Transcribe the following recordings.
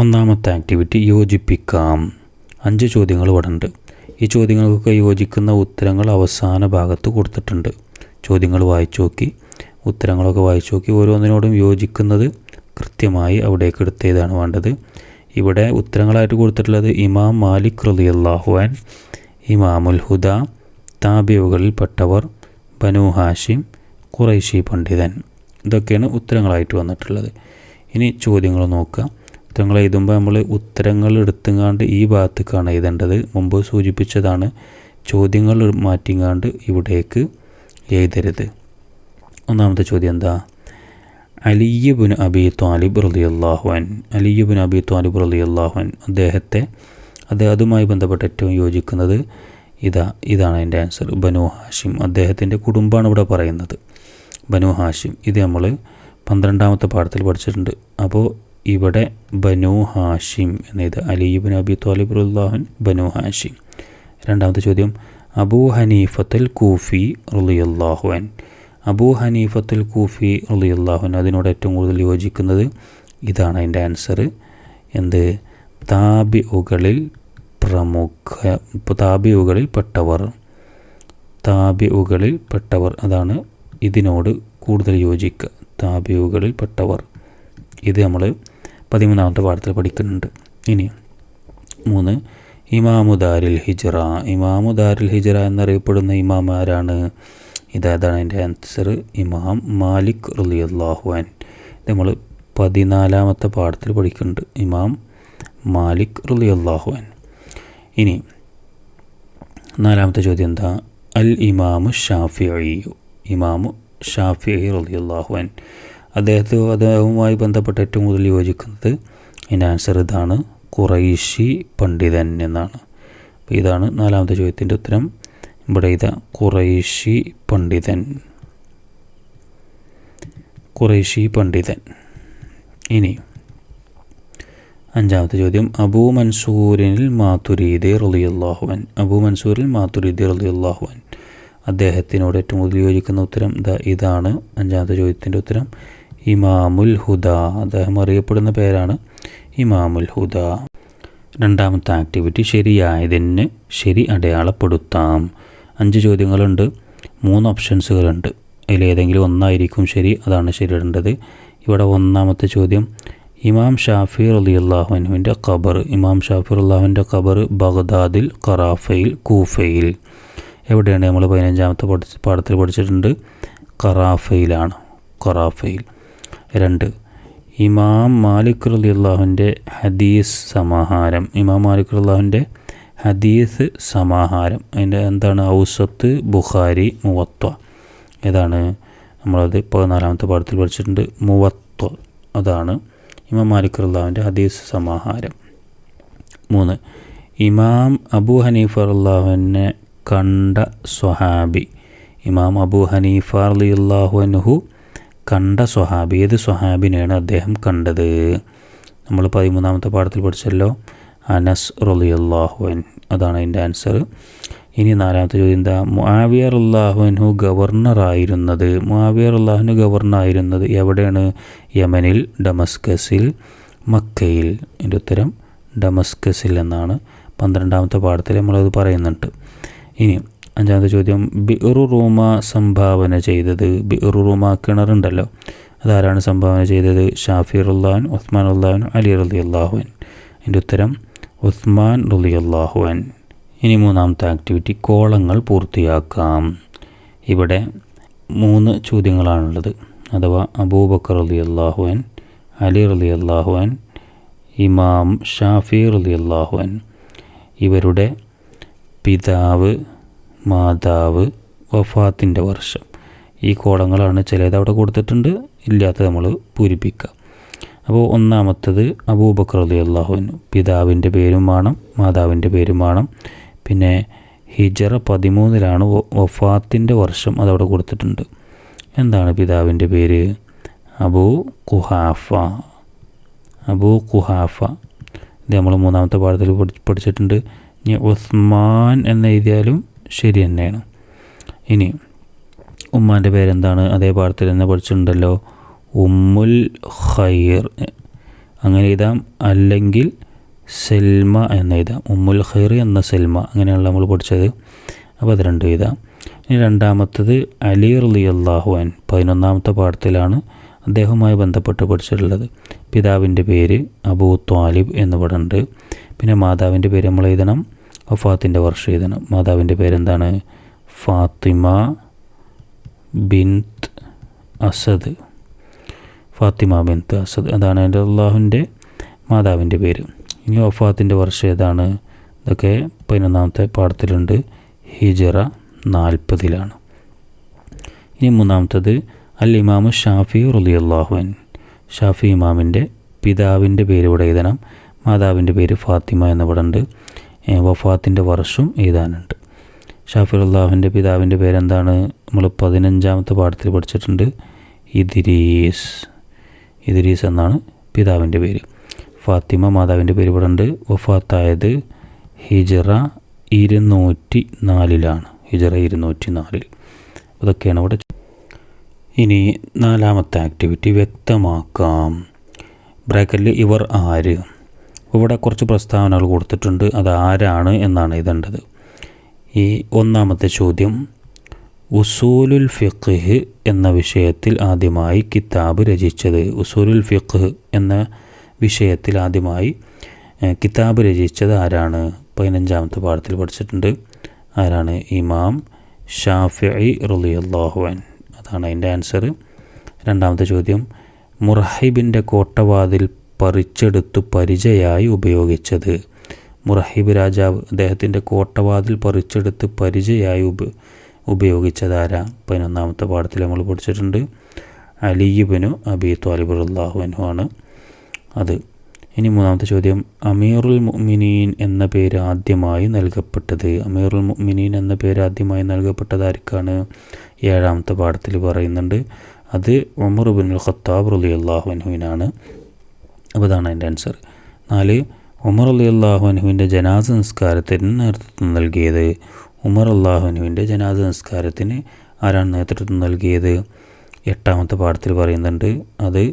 ഒന്നാമത്തെ ആക്ടിവിറ്റി യോജിപ്പിക്കാം. അഞ്ച് ചോദ്യങ്ങൾ ഇവിടെ ഉണ്ട് ഈ ചോദ്യങ്ങൾക്കൊക്കെ യോജിക്കുന്ന ഉത്തരങ്ങൾ അവസാന ഭാഗത്ത് കൊടുത്തിട്ടുണ്ട്. ചോദ്യങ്ങൾ വായിച്ചു നോക്കി. ഉത്തരങ്ങളൊക്കെ വായിച്ചു നോക്കി. ഓരോന്നിനോടും യോജിക്കുന്നത് കൃത്യമായി അവിടേക്ക് എടുത്തേതാണ് വേണ്ടത്. ഇവിടെ ഉത്തരങ്ങളായിട്ട് കൊടുത്തിട്ടുള്ളത് ഇമാം മാലിക് റലിയല്ലാഹുവാൻ ഇമാമുൽ ഹുദ താബിയുകളിൽപ്പെട്ടവർ ബനു ഹാഷിം ഖുറൈശി പണ്ഡിതൻ. ഇതൊക്കെയാണ് ഉത്തരങ്ങളായിട്ട് വന്നിട്ടുള്ളത്. ഇനി ചോദ്യങ്ങൾ നോക്കുക ഉത്തരങ്ങൾ എഴുതുമ്പോൾ നമ്മൾ ഉത്തരങ്ങൾ എടുത്തുങ്ങാണ്ട് ഈ ഭാഗത്തേക്കാണ് എഴുതേണ്ടത്. മുമ്പ് സൂചിപ്പിച്ചതാണ് ചോദ്യങ്ങൾ മാറ്റിങ്ങാണ്ട് ഇവിടേക്ക് എഴുതരുത്. ഒന്നാമത്തെ ചോദ്യം എന്താ? അലിയബുൻ അബി ത്വാലിബ് റലിയല്ലാഹുൻ അലിയബുൻ അബി ത്വാലിബ് റലിയല്ലാഹുൻ അദ്ദേഹത്തെ അദ്ദേഹവുമായി ബന്ധപ്പെട്ട് ഏറ്റവും യോജിക്കുന്നത് ഇതാ ഇതാണ് എന്റെ ആൻസർ ബനു ഹാഷിം. അദ്ദേഹത്തിന്റെ കുടുംബമാണ് ഇവിടെ പറയുന്നത്. ബനു ഹാഷിം. ഇത് നമ്മൾ പന്ത്രണ്ടാമത്തെ പാഠത്തിൽ പഠിച്ചിട്ടുണ്ട്. അപ്പോൾ ഇവിടെ ബനു ഹാഷിം എന്നത് അലിബിൻ അബി ത്വാലിബുല്ലാഹൻ ബനു ഹാഷിം. രണ്ടാമത്തെ ചോദ്യം അബൂ ഹനീഫത്തുൽ കൂഫി റുലിയല്ലാഹുൻ അബൂ ഹനീഫത്തുൽ കൂഫി റുലിയല്ലാഹുൻ അതിനോട് ഏറ്റവും കൂടുതൽ യോജിക്കുന്നത് ഇതാണ് അതിന്റെ ആൻസർ എന്ത്? താബിഉകളിൽ പ്രമുഖ താബിഉകളിൽ പെട്ടവർ. താബിഉകളിൽ പെട്ടവർ അതാണ് ഇതിനോട് കൂടുതൽ യോജിക്കുക താബിഉകളിൽ പെട്ടവർ. ഇത് നമ്മൾ പതിമൂന്നാമത്തെ പാഠത്തിൽ പഠിക്കുന്നുണ്ട്. ഇനി മൂന്ന്. ഇമാമുദാരിൽ ഹിജറ. ഇമാമുദാരിൽ ഹിജറ എന്നറിയപ്പെടുന്ന ഇമാമാരാണ് ഇതാണ് എന്റെ ആൻസർ ഇമാം മാലിക് റലി ഇത് നമ്മൾ പതിനാലാമത്തെ പാഠത്തിൽ പഠിക്കുന്നുണ്ട്. ഇമാം മാലിക് റലിയല്ലാഹുവാൻ ഇനി നാലാമത്തെ ചോദ്യം എന്താ? അൽ ഇമാമു ഷാഫിഅി ഇമാമു ഷാഫിഅി റലിയല്ലാഹുവാൻ അദ്ദേഹത്തെ അദ്ദേഹവുമായി ബന്ധപ്പെട്ട് ഏറ്റവും കൂടുതൽ യോജിക്കുന്നത് അതിന്റെ ആൻസർ ഇതാണ് ഖുറൈശി പണ്ഡിതൻ എന്നാണ്. അപ്പോൾ ഇതാണ് നാലാമത്തെ ചോദ്യത്തിന്റെ ഉത്തരം. ഇവിടെ ഇതാ ഖുറൈശി പണ്ഡിതൻ ഖുറൈശി പണ്ഡിതൻ ഇനി അഞ്ചാമത്തെ ചോദ്യം. അബൂ മൻസൂരിനിൽ മാതുരീദി റളിയല്ലാഹുവൻ അബൂ മൻസൂരിൽ മാതുരീദി റളിയല്ലാഹുവൻ അദ്ദേഹത്തിനോട് ഏറ്റവും കൂടുതൽ യോജിക്കുന്ന ഉത്തരം ഇതാണ്. അഞ്ചാമത്തെ ചോദ്യത്തിന്റെ ഉത്തരം. ഇമാമുൽ ഹുദ അദ്ദേഹം അറിയപ്പെടുന്ന പേരാണ് ഇമാമുൽ ഹുദ. രണ്ടാമത്തെ ആക്ടിവിറ്റി ശരിയായതിന് ശരി അടയാളപ്പെടുത്താം. അഞ്ച് ചോദ്യങ്ങളുണ്ട് മൂന്ന് ഓപ്ഷൻസുകളുണ്ട്. അതിലേതെങ്കിലും ഒന്നായിരിക്കും ശരി അതാണ് ശരി ശരിയിടേണ്ടത് ഇവിടെ ഒന്നാമത്തെ ചോദ്യം ഇമാം ഷാഫി അലി അള്ളാഹുവിന്റെ ഖബർ. ഇമാം ഷാഫി അള്ളാഹുവിന്റെ ഖബർ ബഗ്ദാദിൽ ഖറാഫയിൽ കൂഫയിൽ. എവിടെയാണ് നമ്മൾ പതിനഞ്ചാമത്തെ പഠിച്ച് പാഠത്തിൽ പഠിച്ചിട്ടുണ്ട്? ഖറാഫയിലാണ് ഖറാഫയിൽ. രണ്ട്. ഇമാം മാലിക് റലിയുള്ളാഹുവിന്റെ ഹദീസ് സമാഹാരം. ഇമാം മാലിക് റല്ലാഹുവിന്റെ ഹദീസ് സമാഹാരം. അതിന്റെ എന്താണ്? ഔസത്ത് ബുഖാരി മുവത്വ. ഏതാണ് നമ്മളത് പതിനാലാമത്തെ പാഠത്തിൽ പഠിച്ചിട്ടുണ്ട്. മുവത്വ. അതാണ് ഇമാം മാലിക് റല്ലാഹുവിന്റെ ഹദീസ് സമാഹാരം. മൂന്ന്. ഇമാം അബു ഹനീഫ അള്ളാഹുവിനെ കണ്ട സ്വഹാബി. ഇമാം അബു ഹനീഫ അലിയുള്ളാഹു അനുഹു കണ്ട സ്വഹാബി ഏത് സ്വഹാബിനെയാണ് അദ്ദേഹം കണ്ടത്? നമ്മൾ പതിമൂന്നാമത്തെ പാഠത്തിൽ പഠിച്ചല്ലോ അനസ് റലിയല്ലാഹുൻ അതാണ് അതിന്റെ ആൻസർ ഇനി നാലാമത്തെ ചോദ്യം എന്താ? മുവിയർ അള്ളാഹുവിൻഹു ഗവർണറായിരുന്നത് മുവിയർ അള്ളാഹുനു ഗവർണറായിരുന്നത് എവിടെയാണ്? യമനിൽ ഡമസ്കസിൽ മക്കയിൽ. എന്റെ ഉത്തരം ഡമസ്കസിൽ എന്നാണ്. പന്ത്രണ്ടാമത്തെ പാഠത്തിൽ നമ്മളത് പറയുന്നുണ്ട്. ഇനി അഞ്ചാമത്തെ ചോദ്യം ബിറു റൂമ സംഭാവന ചെയ്തത് ബിറു റൂമ കിണറുണ്ടല്ലോ. അതാരാണ് സംഭാവന ചെയ്തത്? ഷാഫി റുല്ലാൻ ഉസ്മാൻ ഉള്ളാൻ അലി റലി അള്ളാഹുൻ എന്റെ ഉത്തരം ഉസ്മാൻ റലി അള്ളാഹുൻ ഇനി മൂന്നാമത്തെ ആക്ടിവിറ്റി കോളങ്ങൾ പൂർത്തിയാക്കാം. ഇവിടെ മൂന്ന് ചോദ്യങ്ങളാണുള്ളത്. അഥവാ അബൂബക്കർ അലി അള്ളാഹുൻ അലി റലി അള്ളാഹുൻ ഇമാം ഷാഫി റലി അള്ളാഹുൻ ഇവരുടെ പിതാവ് മാതാവ് വഫാത്തിന്റെ വർഷം. ഈ കോളങ്ങളാണ് ചിലത് അവിടെ കൊടുത്തിട്ടുണ്ട്. ഇല്ലാത്തത് നമ്മൾ പൂരിപ്പിക്കുക അപ്പോൾ ഒന്നാമത്തത് അബൂബക്കർ അലി അള്ളാഹുവിന് പിതാവിന്റെ പേരും വേണം മാതാവിന്റെ പേരും വേണം. പിന്നെ ഹിജറ പതിമൂന്നിലാണ് വഫാത്തിന്റെ വർഷം അതവിടെ കൊടുത്തിട്ടുണ്ട്. എന്താണ് പിതാവിന്റെ പേര്? അബൂ കുഹാഫ അബൂ കുഹാഫ ഇത് നമ്മൾ മൂന്നാമത്തെ പാഠത്തിൽ പഠിച്ചിട്ടുണ്ട്. ഇനി ഉസ്മാൻ എന്ന് എഴുതിയാലും ശരി തന്നെയാണ്. ഇനി ഉമ്മാന്റെ പേരെന്താണ്? അതേ പാഠത്തിൽ തന്നെ പഠിച്ചിട്ടുണ്ടല്ലോ. ഉമ്മുൽ ഖൈർ. അങ്ങനെ എഴുതാം. അല്ലെങ്കിൽ സെൽമ എന്ന് എഴുതാം. ഉമ്മുൽ ഖൈർ എന്ന സെൽമ. അങ്ങനെയാണ് നമ്മൾ പഠിച്ചത്. അപ്പോൾ അത് രണ്ടും എഴുതാം. ഇനി രണ്ടാമത്തത് അലി റലി അള്ളാഹുവാൻ പതിനൊന്നാമത്തെ പാഠത്തിലാണ് അദ്ദേഹവുമായി ബന്ധപ്പെട്ട് പഠിച്ചിട്ടുള്ളത്. പിതാവിന്റെ പേര് അബൂ ത്വാലിബ് എന്ന് പറയുന്നുണ്ട് പിന്നെ മാതാവിന്റെ പേര് നമ്മൾ എഴുതണം. വഫാത്തിന്റെ വർഷം എഴുതണം മാതാവിന്റെ പേരെന്താണ്? Fatima bint Asad. Fatima bint Asad. അതാണ് എന്റെ അള്ളാഹുവിന്റെ മാതാവിന്റെ പേര്. ഇനി വഫാത്തിന്റെ വർഷം ഏതാണ്? ഇതൊക്കെ പതിനൊന്നാമത്തെ പാഠത്തിലുണ്ട്. ഹിജറ നാൽപ്പതിലാണ്. ഇനി മൂന്നാമത്തത് അൽ ഇമാമു ഷാഫി റുലി അള്ളാഹുൻ ഷാഫി ഇമാമിന്റെ പിതാവിന്റെ പേര് ഇവിടെ എഴുതണം. മാതാവിന്റെ പേര് ഫാത്തിമ എന്ന് ഇവിടെ ഉണ്ട്. വഫാത്തിന്റെ വർഷം എഴുതാനുണ്ട്. ഷാഫി അള്ളാഹുവിന്റെ പിതാവിന്റെ പേരെന്താണ്? നമ്മൾ പതിനഞ്ചാമത്തെ പാഠത്തിൽ പഠിച്ചിട്ടുണ്ട്. ഇദിരീസ്. ഇദിരീസ് എന്നാണ് പിതാവിന്റെ പേര്. ഫാത്തിമ മാതാവിന്റെ പേര് ഇവിടെ ഉണ്ട്. വഫാത്തായത് ഹിജറ ഇരുന്നൂറ്റി നാലിലാണ് ഹിജറ ഇരുന്നൂറ്റി നാലിൽ അതൊക്കെയാണ് ഇവിടെ ഇനി നാലാമത്തെ ആക്ടിവിറ്റി വ്യക്തമാക്കാം. ബ്രാക്കറ്റിൽ ഇവർ ആര്? ഇവിടെ കുറച്ച് പ്രസ്താവനകൾ കൊടുത്തിട്ടുണ്ട്. അത് ആരാണ് എന്നാണ് ഇതേണ്ടത്. ഈ ഒന്നാമത്തെ ചോദ്യം ഉസൂലുൽ ഫിഖ് എന്ന വിഷയത്തിൽ ആദ്യമായി കിതാബ് രചിച്ചത്. ഉസൂലുൽ ഫിഖ് എന്ന വിഷയത്തിൽ ആദ്യമായി കിതാബ് രചിച്ചത് ആരാണ്? പതിനഞ്ചാമത്തെ പാഠത്തിൽ പഠിച്ചിട്ടുണ്ട്. ആരാണ്? ഇമാം ഷാഫി റലിയല്ലാഹുവൻ അതാണ് അതിന്റെ ആൻസർ രണ്ടാമത്തെ ചോദ്യം മുറഹിബിന്റെ കോട്ടവാതിൽ പറിച്ചെടുത്തു പരിചയായി ഉപയോഗിച്ചത്. മുറഹിബ് രാജാവ് അദ്ദേഹത്തിന്റെ കോട്ടവാതിൽ പറിച്ചെടുത്ത് പരിചയായി ഉപ ഉപയോഗിച്ചതാരാ? പതിനൊന്നാമത്തെ പാഠത്തിൽ നമ്മൾ പഠിച്ചിട്ടുണ്ട്. അലിയുബിനു അബി ത്വാലിബ് അള്ളാഹു ആണ് അത്. ഇനി മൂന്നാമത്തെ ചോദ്യം. അമീറുൽ മുഅ്മിനീൻ എന്ന പേര് ആദ്യമായി നൽകപ്പെട്ടത്. അമീറുൽ മുഅ്മിനീൻ എന്ന പേര് ആദ്യമായി നൽകപ്പെട്ടത് ആർക്കാണ്? ഏഴാമത്തെ പാഠത്തിൽ പറയുന്നുണ്ട്. അത് ഉമർ ബിൻ ഖത്താബ് റലി അള്ളാഹുവിനാണ് അപ്പോൾ അതാണ് അതിന്റെ ആൻസർ നാല് ഉമർ അലി അള്ളാഹുനുവിന്റെ ജനാസ നിസ്കാരത്തിന് നേതൃത്വം നൽകിയത്. ഉമർ അള്ളാഹുനുവിന്റെ ജനാസ നിസ്കാരത്തിന് ആരാണ് നേതൃത്വം നൽകിയത്? എട്ടാമത്തെ പാഠത്തിൽ പറയുന്നുണ്ട് അത്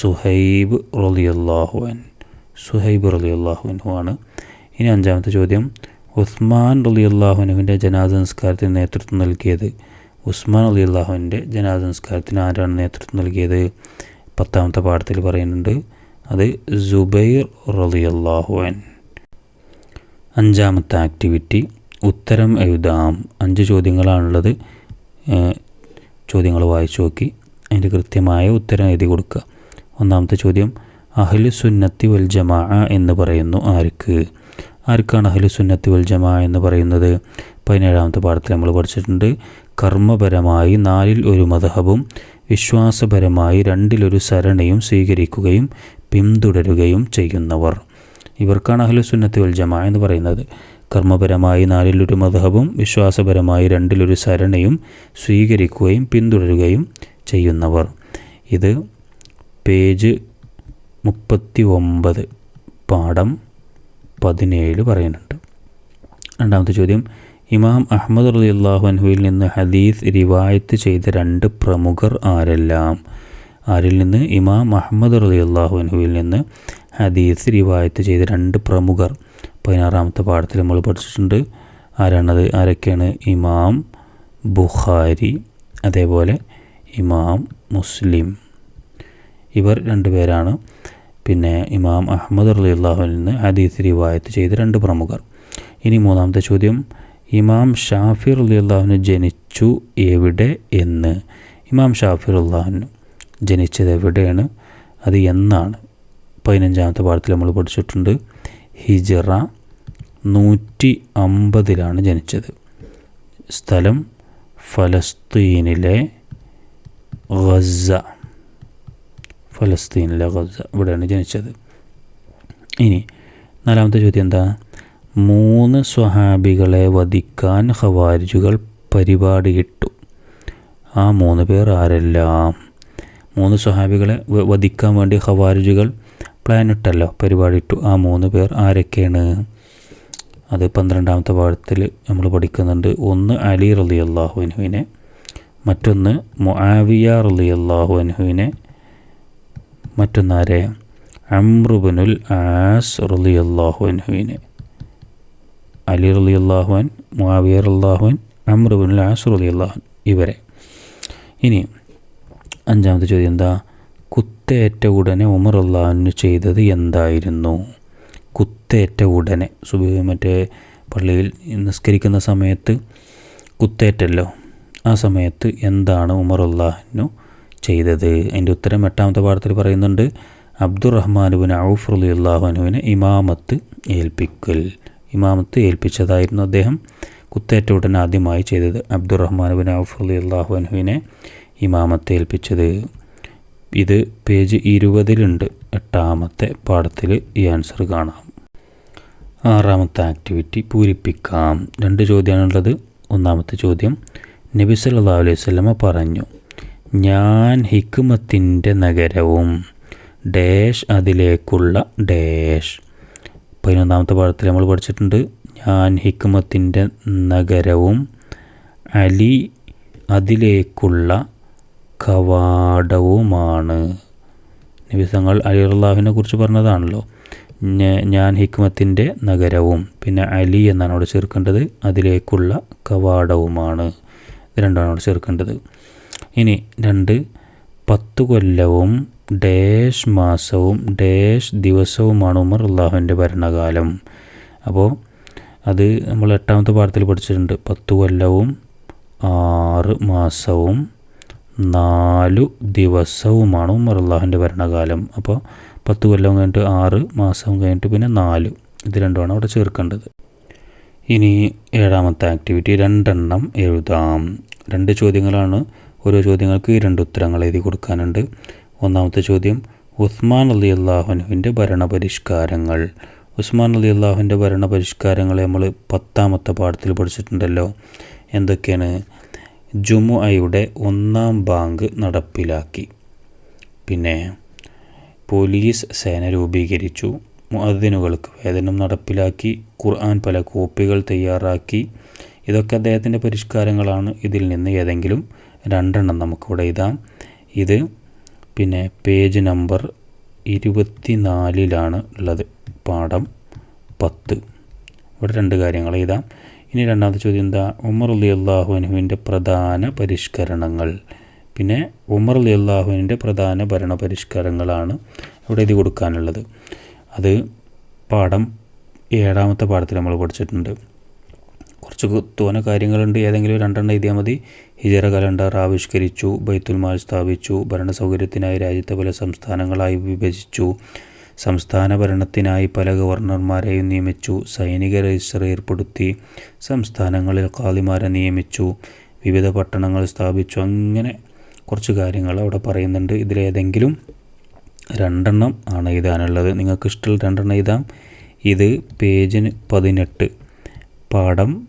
സുഹൈബ് റലി അള്ളാഹുൻ സുഹൈബ് റലി ആണ്. ഇനി അഞ്ചാമത്തെ ചോദ്യം ഉസ്മാൻ റലി അള്ളാഹുനുവിന്റെ ജനാസ നിസ്കാരത്തിന് നേതൃത്വം നൽകിയത്. ഉസ്മാൻ അലി അള്ളാഹുവിന്റെ ജനാസ നിസ്കാരത്തിന് ആരാണ് നേതൃത്വം നൽകിയത്? പത്താമത്തെ പാഠത്തിൽ പറയുന്നുണ്ട് അത് ജുബൈർ റലിയല്ലാഹുവൻ അഞ്ചാമത്തെ ആക്ടിവിറ്റി ഉത്തരം എഴുതാം. അഞ്ച് ചോദ്യങ്ങളാണുള്ളത്. ചോദ്യങ്ങൾ വായിച്ചു നോക്കി. അതിന്റെ കൃത്യമായ ഉത്തരം എഴുതി കൊടുക്കുക. ഒന്നാമത്തെ ചോദ്യം അഹ്ലു സുന്നത്തി വൽ ജമാ എന്ന് പറയുന്നു ആർക്ക്? ആർക്കാണ് അഹ്ലു സുന്നത്തി വൽ ജമാ എന്ന് പറയുന്നത്? പതിനേഴാമത്തെ പാഠത്തിൽ നമ്മൾ പഠിച്ചിട്ടുണ്ട് കർമ്മപരമായി നാലിൽ ഒരു മതഹബും വിശ്വാസപരമായി രണ്ടിലൊരു സരണയും സ്വീകരിക്കുകയും പിന്തുടരുകയും ചെയ്യുന്നവർ. ഇവർക്കാണ് അഹ്ലു സുന്നത്തി വൽ ജമാ എന്ന് പറയുന്നത്. കർമ്മപരമായി നാലിലൊരു മതഹബും വിശ്വാസപരമായി രണ്ടിലൊരു സരണയും സ്വീകരിക്കുകയും പിന്തുടരുകയും ചെയ്യുന്നവർ. ഇത് പേജ് മുപ്പത്തി ഒമ്പത് പാഠം പതിനേഴ് പറയുന്നുണ്ട്. രണ്ടാമത്തെ ചോദ്യം. ഇമാം അഹമ്മദ് റലി അൻഹുവിൽ നിന്ന് ഹദീസ് റിവായത്ത് ചെയ്ത രണ്ട് പ്രമുഖർ ആരെല്ലാം? ആരിൽ നിന്ന്? ഇമാം അഹമ്മദ് റലി അൻഹുവിൽ നിന്ന് ഹദീസ് റിവായത്ത് ചെയ്ത രണ്ട് പ്രമുഖർ പതിനാറാമത്തെ പാഠത്തിൽ നമ്മൾ പഠിച്ചിട്ടുണ്ട്. ആരാണത്? ആരൊക്കെയാണ്? ഇമാം ബുഖാരി അതേപോലെ ഇമാം മുസ്ലിം. ഇവർ രണ്ടുപേരാണ് പിന്നെ ഇമാം അഹമ്മദ് അലി അള്ളാഹുവിൽ നിന്ന് ഹദീസ് റിവായത്ത് ചെയ്ത രണ്ട് പ്രമുഖർ. ഇനി മൂന്നാമത്തെ ചോദ്യം. ഇമാം ഷാഫിർ അലി അള്ളാഹുവിന് ജനിച്ചു എവിടെ എന്ന്? ഇമാം ഷാഫിർ അള്ളാഹുവിന് ജനിച്ചത് എവിടെയാണ് അത് എന്നാണ്. പതിനഞ്ചാമത്തെ പാഠത്തിൽ നമ്മൾ പഠിച്ചിട്ടുണ്ട്. ഹിജറ നൂറ്റി അമ്പതിലാണ് ജനിച്ചത്. സ്ഥലം ഫലസ്തീനിലെ ഗസ ഫലസ്തീനിലെ ഗസ ഇവിടെയാണ് ജനിച്ചത്. ഇനി നാലാമത്തെ ചോദ്യം എന്താ? മൂന്ന് സ്വഹാബികളെ വധിക്കാൻ ഹവാരിജുകൾ പരിപാടിയിട്ടു ആ മൂന്ന് പേർ ആരെല്ലാം? മൂന്ന് സ്വഹാബികളെ വധിക്കാൻ വേണ്ടി ഹവാരിജുകൾ പ്ലാൻ ഇട്ടല്ലോ. പരിപാടിയിട്ടു ആ മൂന്ന് പേർ ആരൊക്കെയാണ്? അത് പന്ത്രണ്ടാമത്തെ പാഠത്തിൽ നമ്മൾ പഠിക്കുന്നുണ്ട്. ഒന്ന് അലി റലി അള്ളാഹു അനുവിനെ മറ്റൊന്ന് മുആവിയ റലി അള്ളാഹു അനുവിനെ മറ്റൊന്നാരെ അമ്രുബനുൽ ആസ് റലി അള്ളാഹു അനുവിനെ അലി റലി അള്ളാഹുൻ മുആവിയ അള്ളാഹുൻ അമ്രുബനുൽ ആസ് റലി അള്ളാഹുൻ ഇവരെ. ഇനി അഞ്ചാമത്തെ ചോദ്യം എന്താ? കുത്തേറ്റ ഉടനെ ഉമർ അള്ളാഹുവിന് ചെയ്തത് എന്തായിരുന്നു? കുത്തേറ്റ ഉടനെ സുബി മറ്റേ പള്ളിയിൽ നിസ്കരിക്കുന്ന സമയത്ത് കുത്തേറ്റല്ലോ. ആ സമയത്ത് എന്താണ് ഉമർ അള്ളാഹുനു ചെയ്തത്? അതിന്റെ ഉത്തരം എട്ടാമത്തെ പാഠത്തിൽ പറയുന്നുണ്ട് അബ്ദുറഹ്മാനുബിൻ ഔഫ് അലി അള്ളാഹുനുവിനെ ഇമാമത്ത് ഏൽപ്പിക്കൽ. ഇമാമത്ത് ഏൽപ്പിച്ചതായിരുന്നു അദ്ദേഹം. കുത്തേറ്റ ഉടൻ ആദ്യമായി ചെയ്തത് അബ്ദുറഹ്മാനുബിൻ ഔഫ് അലി അള്ളാഹുനുവിനെ ഇമാമത്ത് ഏൽപ്പിച്ചത്. ഇത് പേജ് ഇരുപതിലുണ്ട്. എട്ടാമത്തെ പാഠത്തിൽ ഈ ആൻസർ കാണാം. ആറാമത്തെ ആക്ടിവിറ്റി പൂരിപ്പിക്കാം. രണ്ട് ചോദ്യമാണുള്ളത്. ഒന്നാമത്തെ ചോദ്യം നബി സല്ലാ അലൈഹി സ്വലമ പറഞ്ഞു ഞാൻ ഹിക്കുമത്തിന്റെ നഗരവും ഡാഷ് അതിലേക്കുള്ള ഡാഷ്. പതിനൊന്നാമത്തെ പാഠത്തിൽ നമ്മൾ പഠിച്ചിട്ടുണ്ട് ഞാൻ ഹിക്കുമത്തിന്റെ നഗരവും അലി അതിലേക്കുള്ള കവാടവുമാണ്. നബിസങ്ങൾ അലി അള്ളാഹുവിനെ കുറിച്ച് പറഞ്ഞതാണല്ലോ. ഞാൻ ഹിക്മത്തിന്റെ നഗരവും പിന്നെ അലി എന്നാണ് അവിടെ ചേർക്കേണ്ടത്. അതിലേക്കുള്ള കവാടവുമാണ്. ഇത് രണ്ടാണ് അവിടെ ചേർക്കേണ്ടത്. ഇനി രണ്ട് പത്ത് കൊല്ലവും ഡേഷ് മാസവും ഡേഷ് ദിവസവുമാണ് ഉമർ അള്ളാഹുവിന്റെ ഭരണകാലം. അപ്പോൾ അത് നമ്മൾ എട്ടാമത്തെ പാഠത്തിൽ പഠിച്ചിട്ടുണ്ട്. പത്ത് കൊല്ലവും ആറ് മാസവും നാലു ദിവസവുമാണ് ഉമർ അള്ളാഹുവിന്റെ ഭരണകാലം. അപ്പോൾ പത്ത് കൊല്ലം കഴിഞ്ഞിട്ട് ആറ് മാസം കഴിഞ്ഞിട്ട് പിന്നെ നാല്. ഇത് രണ്ടുമാണ് അവിടെ ചേർക്കേണ്ടത്. ഇനി ഏഴാമത്തെ ആക്ടിവിറ്റി രണ്ടെണ്ണം എഴുതാം. രണ്ട് ചോദ്യങ്ങളാണ്. ഓരോ ചോദ്യങ്ങൾക്ക് രണ്ട് ഉത്തരങ്ങൾ എഴുതി കൊടുക്കാനുണ്ട്. ഒന്നാമത്തെ ചോദ്യം ഉസ്മാൻ അലി അള്ളാഹുനുവിന്റെ ഭരണപരിഷ്കാരങ്ങൾ. ഉസ്മാൻ അലി അള്ളാഹുവിന്റെ ഭരണപരിഷ്കാരങ്ങൾ നമ്മൾ പത്താമത്തെ പാഠത്തിൽ പഠിച്ചിട്ടുണ്ടല്ലോ. എന്തൊക്കെയാണ്? ജുമുഅയുടെ ഒന്നാം ബാങ്ക് നടപ്പിലാക്കി. പിന്നെ പോലീസ് സേന രൂപീകരിച്ചു. മുഅദ്ദിനുകൾക്ക് വേതനം നടപ്പിലാക്കി. ഖുർആൻ പല കോപ്പികൾ തയ്യാറാക്കി. ഇതൊക്കെ അദ്ദേഹത്തിന്റെ പരിഷ്കാരങ്ങളാണ്. ഇതിൽ നിന്ന് ഏതെങ്കിലും രണ്ടെണ്ണം നമുക്കിവിടെ എഴുതാം. ഇത് പിന്നെ പേജ് നമ്പർ ഇരുപത്തി നാലിലാണ് ഉള്ളത്. പാഠം പത്ത്. ഇവിടെ രണ്ട് കാര്യങ്ങൾ എഴുതാം. ഇനി രണ്ടാമത്തെ ചോദ്യം എന്താ? ഉമർ അലി അള്ളാഹുവിന്റെ പ്രധാന പരിഷ്കരണങ്ങൾ. പിന്നെ ഉമർ അലി അള്ളാഹുവിന്റെ പ്രധാന ഭരണ പരിഷ്കാരങ്ങളാണ് ഇവിടെ ഇത് കൊടുക്കാനുള്ളത്. അത് പാഠം ഏഴാമത്തെ പാഠത്തിൽ നമ്മൾ പഠിച്ചിട്ടുണ്ട്. കുറച്ച് തോന കാര്യങ്ങളുണ്ട്. ഏതെങ്കിലും രണ്ടെണ്ണം എഴുതിയാൽ മതി. ഹിജറ കലണ്ടർ ആവിഷ്കരിച്ചു ബൈത്തുൽമാൽ സ്ഥാപിച്ചു ഭരണ സൗകര്യത്തിനായി രാജ്യത്തെ പല സംസ്ഥാനങ്ങളായി വിഭജിച്ചു സംസ്ഥാന ഭരണത്തിനായി പല ഗവർണർമാരെയും നിയമിച്ചു. സൈനിക രജിസ്റ്റർ ഏർപ്പെടുത്തി സംസ്ഥാനങ്ങളിൽ കാളിമാരെ നിയമിച്ചു. വിവിധ പട്ടണങ്ങൾ സ്ഥാപിച്ചു. അങ്ങനെ കുറച്ച് കാര്യങ്ങൾ അവിടെ പറയുന്നുണ്ട്. ഇതിലേതെങ്കിലും രണ്ടെണ്ണം ആണ് എഴുതാനുള്ളത്. നിങ്ങൾക്ക് ഇഷ്ടമുള്ള രണ്ടെണ്ണം എഴുതാം. ഇത് പേജിന് പതിനെട്ട്. പാഠം